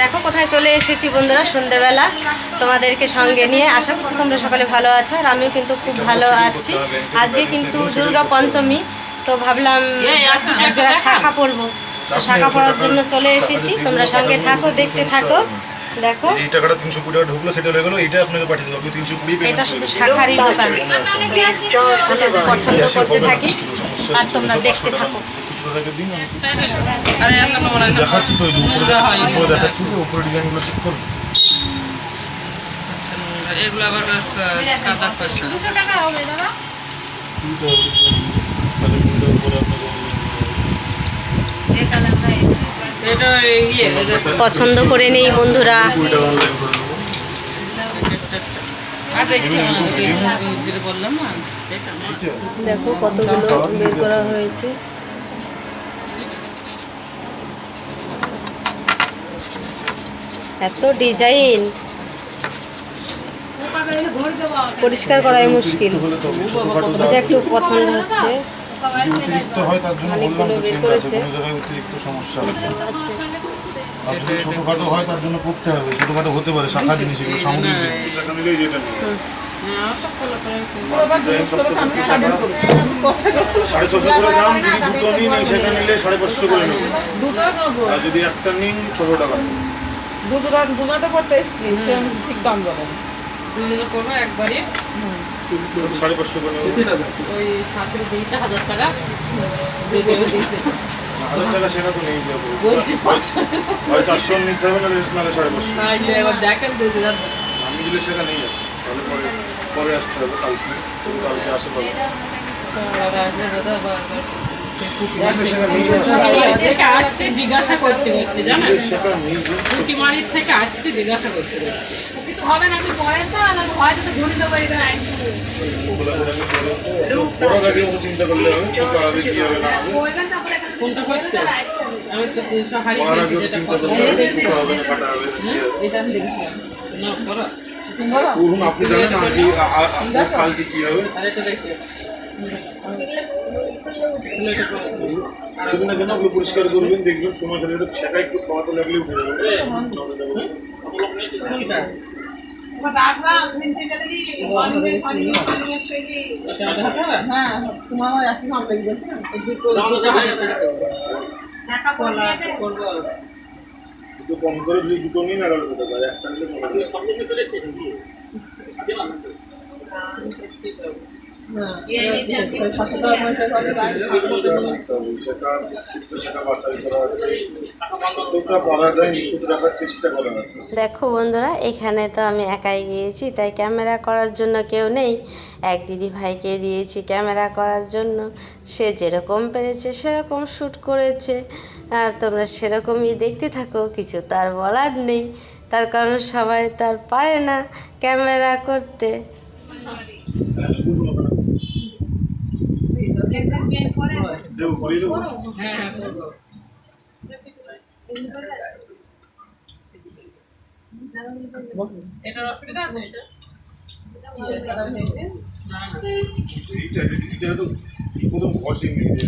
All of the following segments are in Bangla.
দেখো কোথায় চলে এসেছি বন্ধুরা সন্ধেবেলা। তোমাদেরকে সঙ্গে নিয়ে আশা করছি তোমরা সকালে ভালো আছো আর আমিও কিন্তু খুব ভালো আছি। আজকে কিন্তু দুর্গা পঞ্চমী তো ভাবলাম একজোড়া শাখা পড়ব তো শাখা পড়ার জন্য চলে এসেছি। তোমরা সঙ্গে থাকো দেখতে থাকো। দেখো। এই টাকাটা তিনশো কুড়ি টাকা ঢুকলো সেটা হয়ে গেলো এইটা আপনাকে পাঠিয়ে দেবো। আপনি তিনশো কুড়ি এটা শুধু শাখারই দোকান। আমরা পছন্দ করতে থাকি। আর তোমরা দেখতে থাকো। দেখাচ্ছি তো উপরে দেখাচ্ছি যে উপরে ডিজাইনগুলো চেক করুন এগুলো আবার কাঁচা খসা দুশো টাকা হবে দাদা কুড়িটা তাহলে কুড়িটার উপরে আপনাকে এটা ইয়ে পছন্দ করে নেই বন্ধুরা। দেখো কতগুলো বের করা হয়েছে। এত ডিজাইন। পরিষ্কার করাই মুশকিল। এটা একটু পছন্দ হচ্ছে। অতিরিক্ত হয় তার জন্য বললাম অনেকগুলো তো বের চেঞ্জ আছে কোনো জায়গায় অতিরিক্ত সমস্যা আছে। আছে। আর যদি ছোটোখাটো হয় তার জন্য করতে হবে। ছোটোখাটো হতে পারে শাখা জিনিস এগুলো সাড়ে ছশো করে দাম যদি দুটো নিন সেটা নিলে সাড়ে পাঁচশো করে নেব। আর যদি একটা নিন ছশো টাকা। দুটো দুটো করতে এসছি ঠিক দাম বলেন দুজনে করব একবারে সাড়ে পাঁচশো করে ওই শাশুড়ি দিয়েছে হাজার টাকা হাজার টাকা সেটা তো নিয়ে যাব। বলছি চারশো নিতে হবে না নাহলে সাড়ে পাঁচশো। দেখেন আমি দিলে সেটা নিয়ে যাব। তাহলে পরে পরে আসতে হবে কালকে। কালকে আসে পাবে থেকে আসছে জিজ্ঞাসা করতে করতে জানেন? ফুটিমারির থেকে আসছে জিজ্ঞাসা করতে করতে হবে না পরে তো না হয়তো তো পরে- অত চিন্তা করলে হবে? না কোনটা আমি তো তিনশো অত যেটা চিন্তা হবে না না করো করুন আপনি জানেন আজকে কালকে কি হবে? না কেন আপনি পরিষ্কার করবেন দেখবেন সময় সাথে সাথে সেটা একটু খাওয়াতে লাগলে উঠে যাবে। পেজি হ্যাঁ। দুটো কম করে যদি দুটো নিন এগারোশো টাকা একটা নিলে পনেরোশো দেখো বন্ধুরা, এখানে তো আমি একাই গিয়েছি, তাই ক্যামেরা করার জন্য কেউ নেই। এক দিদি ভাইকে দিয়েছি ক্যামেরা করার জন্য। সে যেরকম পেরেছে, সেরকম শ্যুট করেছে। আর তোমরা সেরকমই দেখতে থাকো, কিছু তার বলার নেই। তার কারণ সবাই তার পারে না ক্যামেরা করতে। দেবো করিয়ে দেবো হ্যাঁ হ্যাঁ এটার অসুবিধা আছে এটা তো প্রথম ঘষে নিয়ে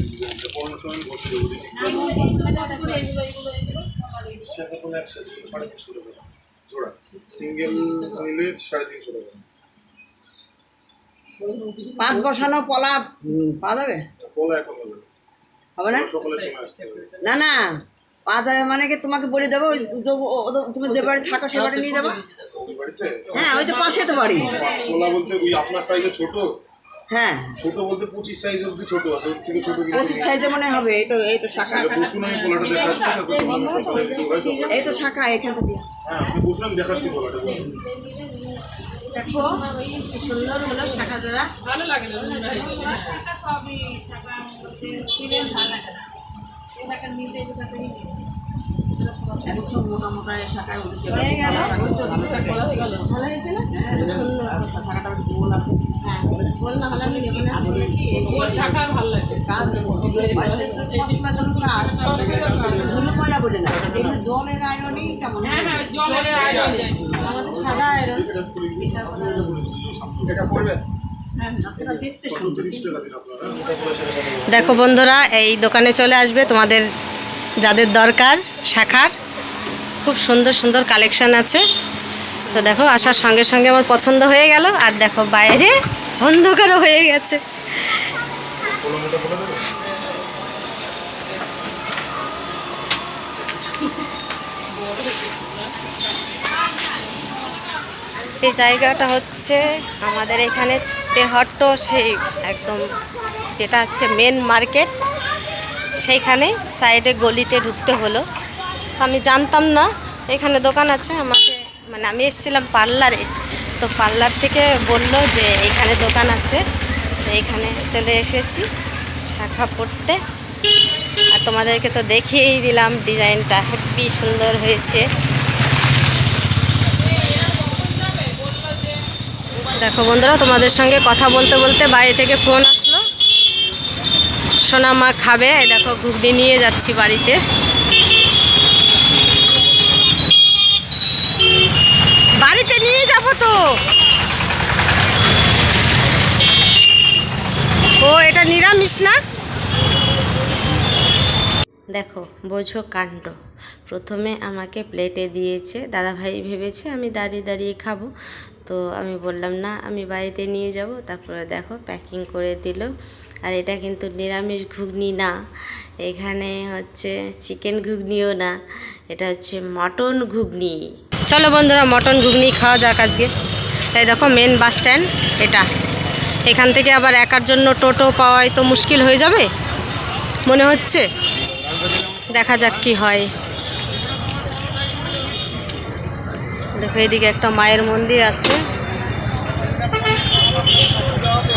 সময় ঘষে দেবো সেটা কোনো একসাথে সাড়ে তিনশো টাকা জোড়া। সিঙ্গেল নিলে সাড়ে তিনশো টাকা। পাঁচ বসানো পলা পাওয়া যাবে? হবে। না? না না। পাঁচ হাজার মানে কি তোমাকে বলে দেবো তুমি যে বাড়ি থাকো সে বাড়ি নিয়ে যাব? হ্যাঁ ওই তো পাশে তো বাড়ি। বলা বলতে ওই আপনার সাইজে ছোট? হ্যাঁ। ছোট বলতে পঁচিশ সাইজ অব্দি ছোট আছে ওর থেকে ছোট পঁচিশ সাইজে মনে হবে এই তো এই তো শাখা। বসুন আমি পোলাটা দেখাচ্ছি ভাই, সব- এই তো শাখা এখানটা দিয়ে। হ্যাঁ বসুন আমি দেখাচ্ছি পোলাটা। দেখো কি সুন্দর হলো শাখা জোড়া ভালো লাগে হয় ভালো লাগে। না হয়ে গেল। ভালো ভালো হয়েছে না? সুন্দর। শাখাটা একটু গোল আছে। হ্যাঁ বল না হলে আমি নেব না। শাখা ভালো লাগে। কাজ ধুলো বলে না। জলের আয়রনই কেমন হ্যাঁ হ্যাঁ জলের আয়রন। সাদা আয়রন হ্যাঁ আপনারা দেখতে সুন্দর। তিরিশ টাকা দিন আপনারা দেখো বন্ধুরা এই দোকানে চলে আসবে তোমাদের যাদের দরকার শাখার। খুব সুন্দর সুন্দর কালেকশন আছে। তো দেখো আসার সঙ্গে সঙ্গে আমার পছন্দ হয়ে গেল। আর দেখো বাইরে অন্ধকারও হয়ে গেছে। এই জায়গাটা হচ্ছে আমাদের এখানে তেহট্ট সেই একদম যেটা হচ্ছে মেন মার্কেট সেইখানে সাইডে গলিতে ঢুকতে হলো। তো আমি জানতাম না, এখানে দোকান আছে আমাকে মানে আমি এসেছিলাম পার্লারে। তো পার্লার থেকে বলল যে এখানে দোকান আছে এখানে চলে এসেছি শাখা পড়তে। আর তোমাদেরকে তো দেখিয়েই দিলাম ডিজাইনটা, হেব্বি সুন্দর হয়েছে। দেখো বন্ধুরা, তোমাদের সঙ্গে কথা বলতে বলতে বাইরে থেকে ফোন আসলো। সোনা মা খাবে দেখো ঘুগনি নিয়ে যাচ্ছি বাড়িতে। বাড়িতে নিয়ে যাব তো। ও, এটা নিরামিষ না? দেখো, বোঝো কাণ্ড। প্রথমে আমাকে প্লেটে দিয়েছে। দাদাভাই ভেবেছে আমি দাঁড়িয়ে দাঁড়িয়ে খাব। তো আমি বললাম, না, আমি বাড়িতে নিয়ে যাব। তারপরে দেখো প্যাকিং করে দিল। আর এটা কিন্তু নিরামিষ ঘুগনি না, এখানে হচ্ছে চিকেন ঘুগনিও না, এটা হচ্ছে মটন ঘুগনি। চলো বন্ধুরা মটন ঘুগনি খাওয়া যাক আজকে। এই দেখো মেন বাস স্ট্যান্ড এটা। এখান থেকে আবার একার জন্য টোটো পাওয়াই তো মুশকিল হয়ে যাবে, মনে হচ্ছে? দেখা যাক কি হয়। দেখো, এদিকে একটা মায়ের মন্দির আছে।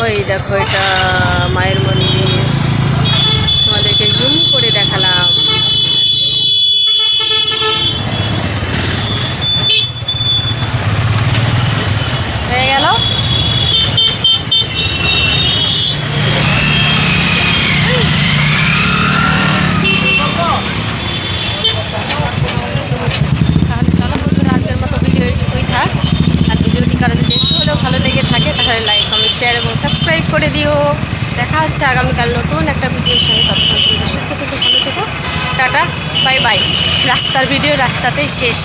ওই দেখো, এটা মায়ের মন্দির। তোমাদেরকে জুম করে দেখালাম। হয়ে গেল তাহলে চলো বন্ধুরা আজকের মতো ভিডিও এইটুকুই থাক আর ভিডিওটি কারও যদি একটু হলেও ভালো তাহলে লাইক কমেন্ট শেয়ার এবং সাবস্ক্রাইব করে দিও। দেখা হচ্ছে আগামীকাল নতুন একটা ভিডিওর সঙ্গে। ততক্ষণ সুস্থ থেকে, ভালো থেকো। টাটা বাই বাই রাস্তার ভিডিও রাস্তাতেই শেষ।